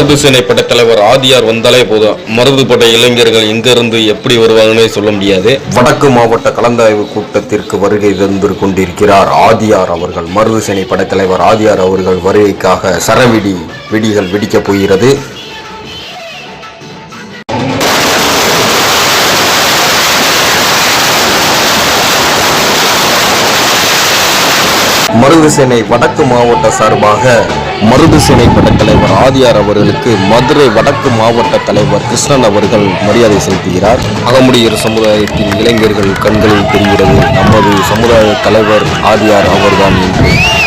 மருது சேனை படை தலைவர் ஆதியார் வந்தாலே போதும். மருது படை இளைஞர்கள் எங்கிருந்து எப்படி வருவாங்கன்னே சொல்ல முடியாது. வடக்கு மாவட்ட கலந்தாய்வு கூட்டத்திற்கு வருகை தந்து கொண்டிருக்கிறார் ஆதியார் அவர்கள். மருது சேனை படைத்தலைவர் ஆதியார் அவர்கள் வருகைக்காக சரவெடி வெடிகள் வெடிக்கப் போகிறது. மருது சேனை வடக்கு மாவட்ட சார்பாக மருது சேனை ஆதியார் அவர்களுக்கு மதுரை வடக்கு மாவட்ட தலைவர் கிருஷ்ணன் அவர்கள் மரியாதை செலுத்துகிறார். அகமுடியர் சமுதாயத்தின் இளைஞர்கள் கண்களில் தெரிகிறது. நமது சமுதாய தலைவர் ஆதியார் அவர்தான் என்று.